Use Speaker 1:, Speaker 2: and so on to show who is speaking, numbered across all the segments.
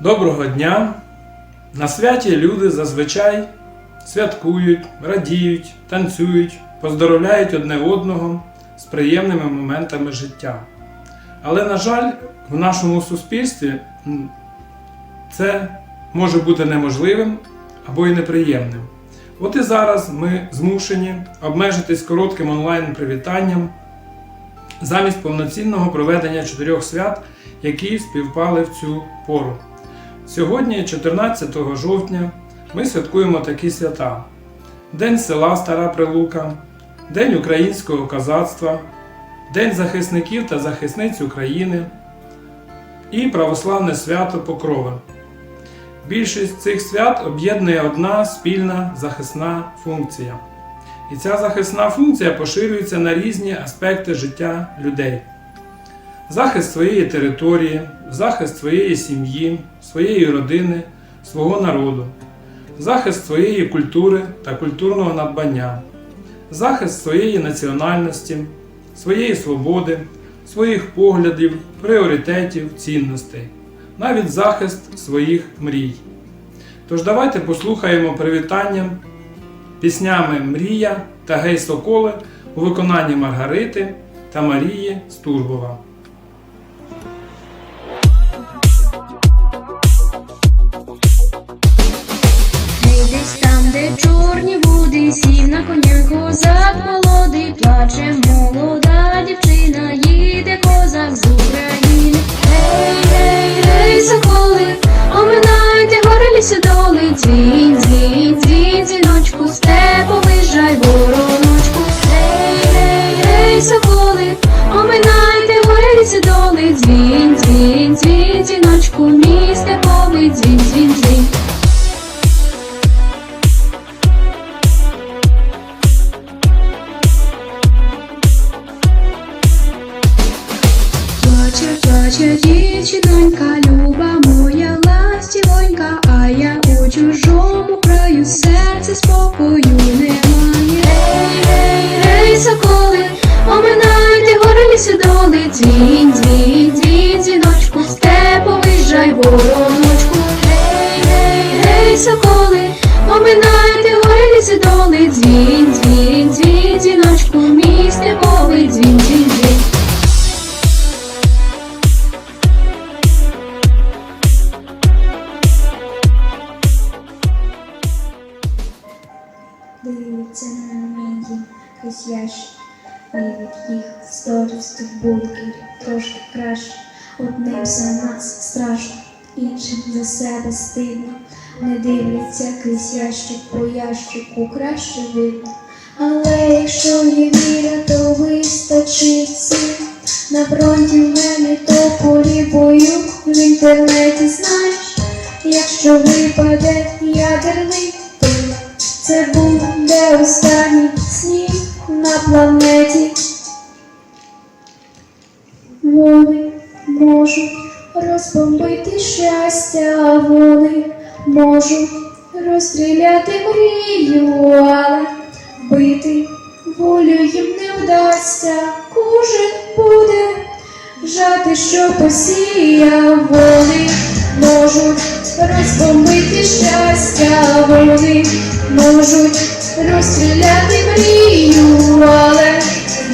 Speaker 1: Доброго дня! На святі люди зазвичай святкують, радіють, танцюють, поздоровляють одне одного з приємними моментами життя. Але, на жаль, в нашому суспільстві це може бути неможливим або й неприємним. От і зараз ми змушені обмежитись коротким онлайн-привітанням замість повноцінного проведення чотирьох свят, які співпали в цю пору. Сьогодні, 14 жовтня, ми святкуємо такі свята: День села Стара Прилука, День українського козацтва, День захисників та захисниць України і православне свято Покрова. Більшість цих свят об'єднує одна спільна захисна функція. І ця захисна функція поширюється на різні аспекти життя людей захист своєї території, захист своєї сім'ї, своєї родини, свого народу, захист своєї культури та культурного надбання, захист своєї національності, своєї свободи, своїх поглядів, пріоритетів, цінностей, навіть захист своїх мрій. Тож давайте послухаємо привітання піснями Мрія та Гей Соколи у виконанні Маргарити та Марії Стурбова.
Speaker 2: Чорні води, сів на коня козак молодий, плаче молода дівчина, їде козак з України. Гей, гей, гей, соколи, оминайте гори лісі доли, дзвін, дзвін, дзвін, дзвіночку, степу виїжджай, вороночку. Гей, гей, гей, соколи, оминайте гори лісі доли, дзвін, дзвін, дзвін, дзвіночку, мій степовий, дзвін, дзвін, дзвін. Плаче, плаче дівчинонька, люба моя ластівонька, а я у чужому краю серце спокою немає. Гей, гей, гей, соколи, оминайте гори лісі доли, дзвін, дзвін, дзвін, дзвіночку, степу виїжджай, вороночку. Гей, гей, гей, соколи, оминайте гори лісі доли, дзвін, дзвін, дзвін, дзвіночку, мій степовий, дзвін,
Speaker 3: Дивиться на мої хисящі, від їх сторістих бункерів трошки краще. Одним за нас страшно, іншим за себе стидно. Не дивляться крізь по ящику краще видно. Але якщо є віра, то вистачить сил. На фронті в мене топорі бою в інтернеті знаєш, якщо випаде ядерний це буде останній сніг на планеті. Вони можуть розбомбити щастя, вони можуть розстріляти мрію, але вбити волю їм не вдасться. Кожен буде жати, що посіяв. Вони можуть розбомбити щастя, вони можуть розстріляти мрію, але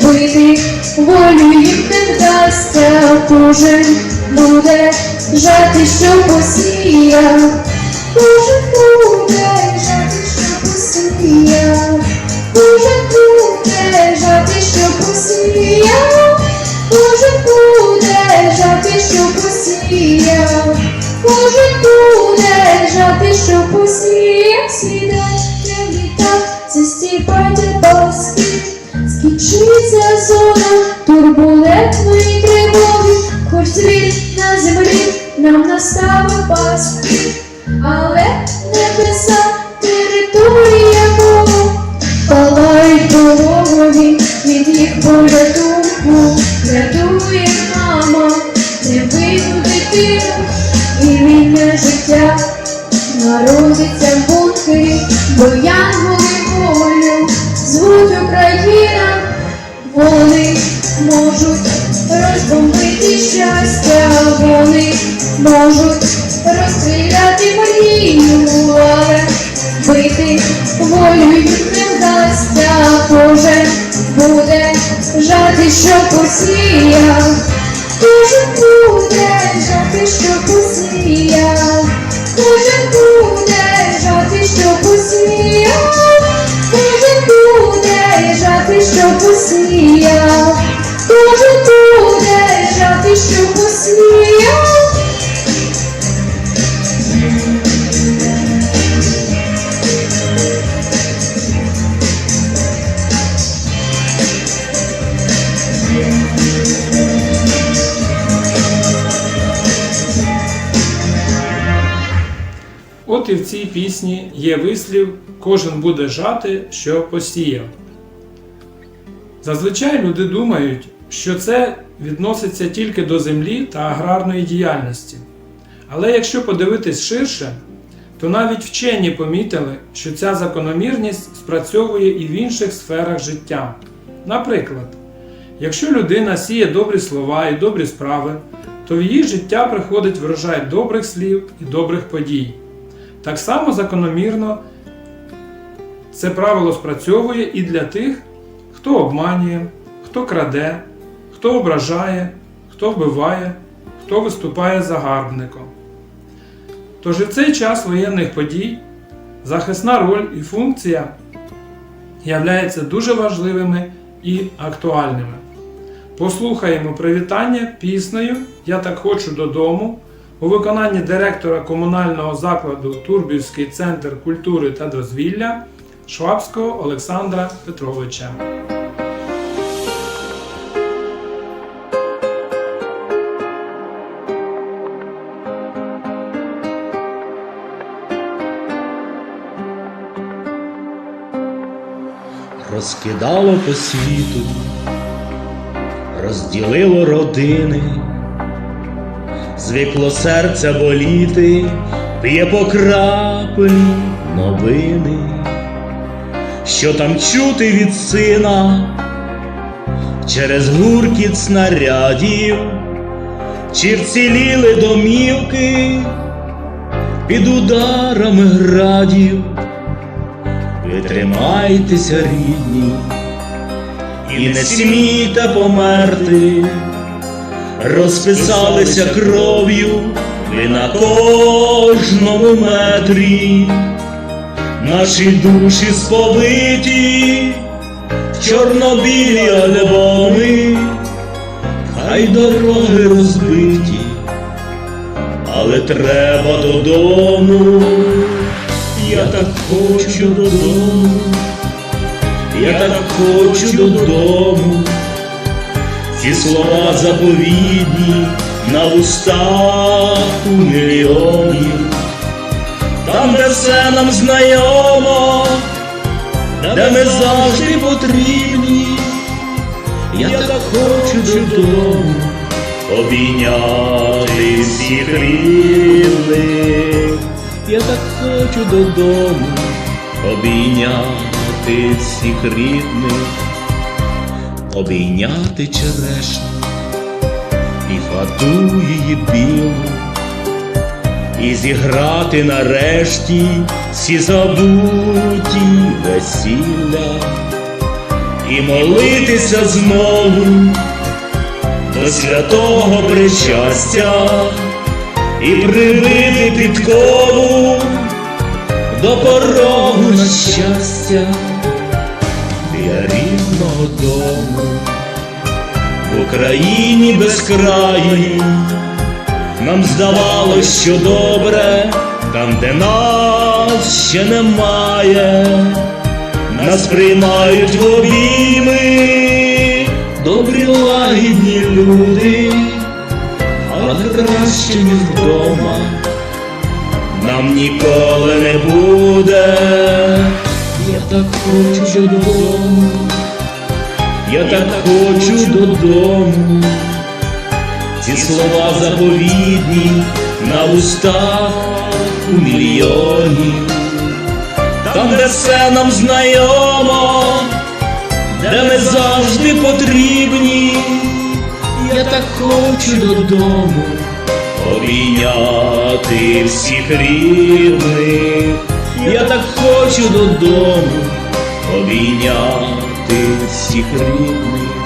Speaker 3: вбити волю їм не вдасться. Кожен буде жати, що посіяв. Кожен буде жати, що посіяв. Кожен буде жати, що посіяв. Кожен буде жати, що посіяв. Кожен буде жати, що посіяв. В літак, застіпайте паски. Скінчиться зона турбулентної тривоги, хоч світ на землі нам наставив паски, але небеса територія Бога, палають дорогові від їх порятунку, можуть розстріляти мрію, але бити волю їх не вдасться, кожен буде жати, що посія, кожен буде жати, що посіяв, кожен буде жати, що посіяв, кожен буде жати, що посіяв, кожен буде жати, що посіяв.
Speaker 1: От і в цій пісні є вислів Кожен буде жати, що посіяв. Зазвичай люди думають, що це відноситься тільки до землі та аграрної діяльності. Але якщо подивитись ширше, то навіть вчені помітили, що ця закономірність спрацьовує і в інших сферах життя. Наприклад, якщо людина сіє добрі слова і добрі справи, то в її життя приходить врожай добрих слів і добрих подій. Так само закономірно це правило спрацьовує і для тих, хто обманює, хто краде, хто ображає, хто вбиває, хто виступає загарбником. Тож і в цей час воєнних подій захисна роль і функція являються дуже важливими і актуальними. Послухаємо привітання піснею Я так хочу додому у виконанні директора комунального закладу Турбівський центр культури та дозвілля Швабського Олександра Петровича.
Speaker 4: розкидало по світу, розділило родини, звикло серця боліти, п'є по краплі новини, що там чути від сина? Через гуркіт снарядів, чи вціліли домівки? Під ударами градів. Ви тримайтеся, рідні, і не смійте померти, розписалися кров'ю ви на кожному метрі, наші душі сповиті, в чорнобілі альбоми, хай дороги розбиті, але треба додому. Я так хочу додому, я так хочу додому, ці слова заповідні на устах у мільйонів, там, де все нам знайомо, де ми завжди потрібні, я так хочу додому обійняти всіх рідних. Я так хочу додому обійняти всіх рідних, обійняти черешню і фату її білу, і зіграти нарешті всі забуті весілля, і молитися знову до святого причастя і прибити підкову до порогу на щастя рідного дому. В Україні безкраїній нам здавалось, що добре там, де нас ще немає, нас приймають в обійми добрі лагідні люди але краще, ніж вдома, нам ніколи не буде. Я так хочу додому, я так хочу додому. Ці слова заповідні на устах у мільйонів, там, де все нам знайомо, де ми завжди потрібні. Я так хочу додому обійняти всіх рідних. Я так хочу додому обійняти ти всіх рідних.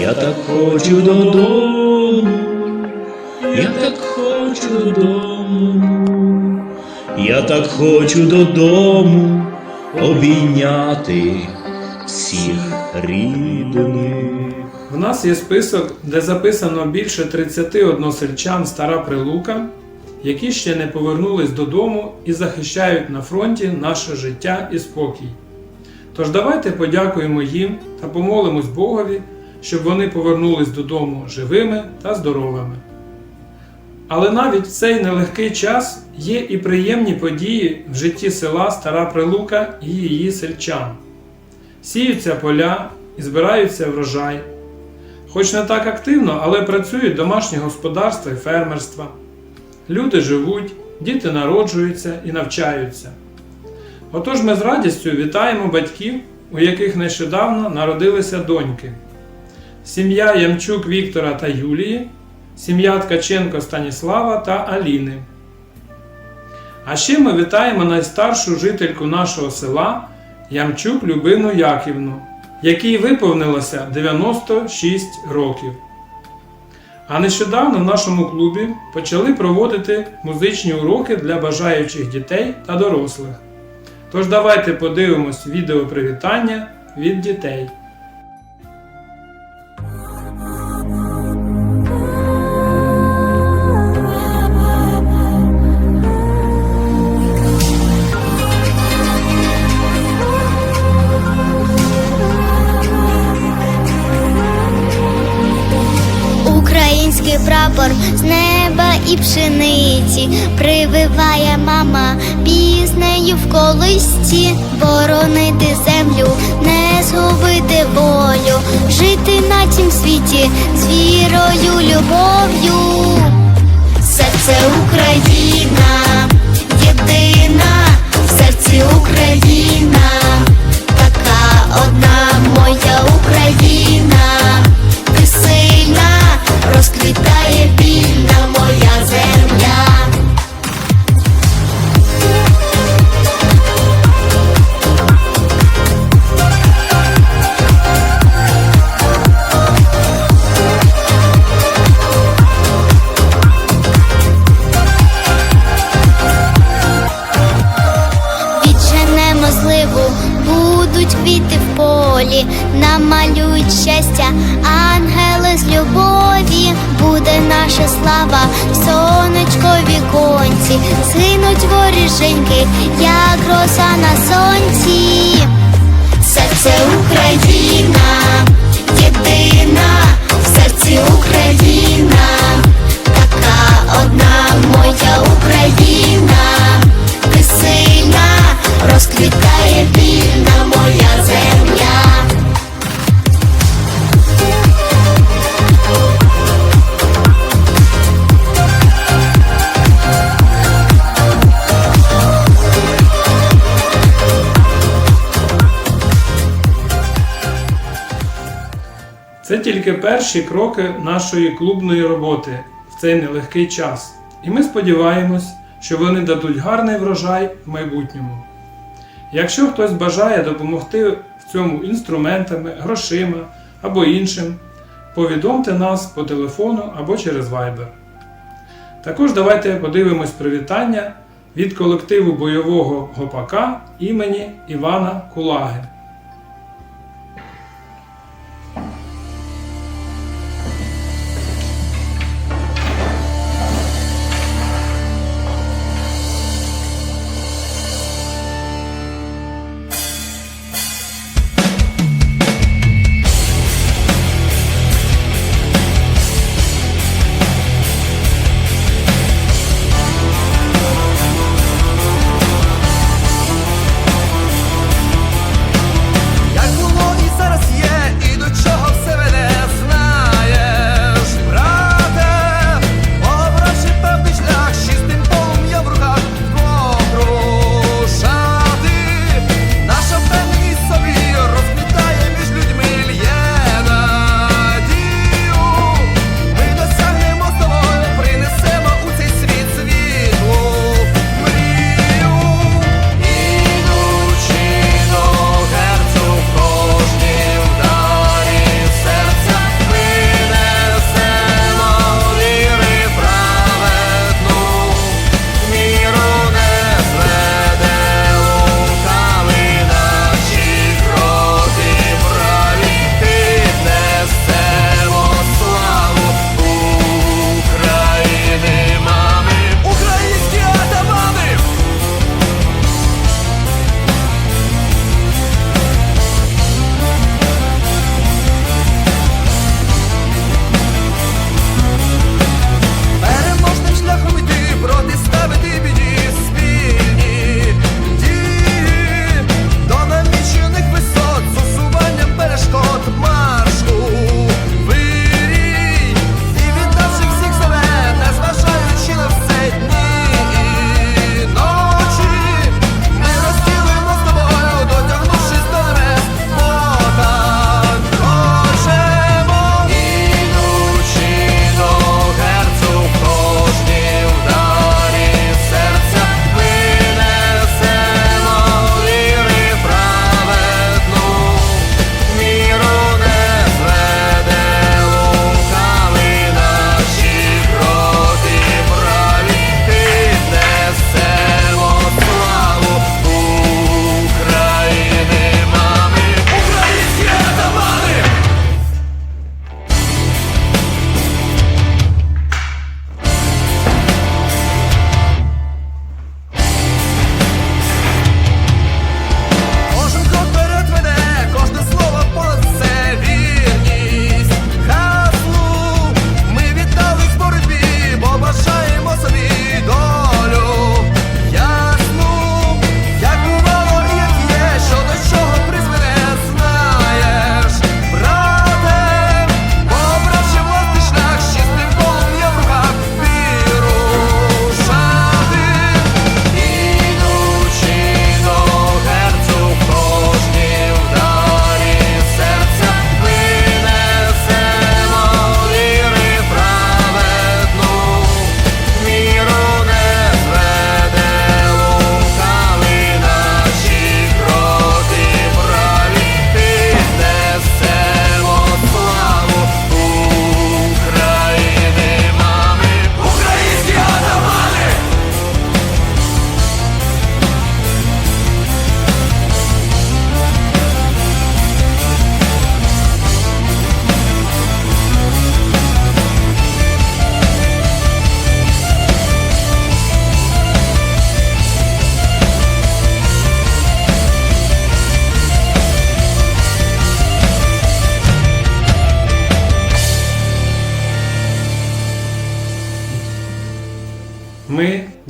Speaker 4: Я так хочу додому, я так хочу додому, я так хочу додому обійняти всіх рідних.
Speaker 1: В нас є список, де записано більше 30 односельчан Стара Прилука, які ще не повернулись додому і захищають на фронті наше життя і спокій. Тож давайте подякуємо їм та помолимось Богові, щоб вони повернулись додому живими та здоровими. Але навіть в цей нелегкий час є і приємні події в житті села Стара Прилука і її сельчан. Сіються поля і збираються врожай. Хоч не так активно, але працюють домашні господарства і фермерства. Люди живуть, діти народжуються і навчаються. Отож ми з радістю вітаємо батьків, у яких нещодавно народилися доньки. Сім'я Ямчук Віктора та Юлії, сім'я Ткаченко Станіслава та Аліни. А ще ми вітаємо найстаршу жительку нашого села Ямчук Любину Яківну, якій виповнилося 96 років. А нещодавно в нашому клубі почали проводити музичні уроки для бажаючих дітей та дорослих. Тож давайте подивимось відео привітання від дітей.
Speaker 5: Згубити волю, жити на цім світі з вірою, любов'ю. Серце Україна, єдина, в серці Україна, така одна моя Україна, ти сильна, розквітає вільна
Speaker 1: Це тільки перші кроки нашої клубної роботи в цей нелегкий час. І ми сподіваємось, що вони дадуть гарний врожай в майбутньому. Якщо хтось бажає допомогти в цьому інструментами, грошима або іншим, повідомте нас по телефону або через Viber. Також давайте подивимось привітання від колективу бойового гопака імені Івана Кулаги.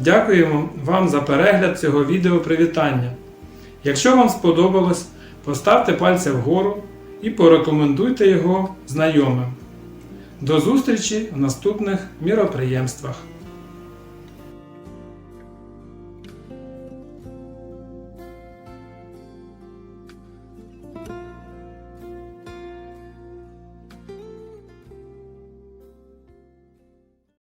Speaker 1: Дякуємо вам за перегляд цього відео привітання. Якщо вам сподобалось, поставте пальця вгору і порекомендуйте його знайомим. До зустрічі в наступних міроприємствах.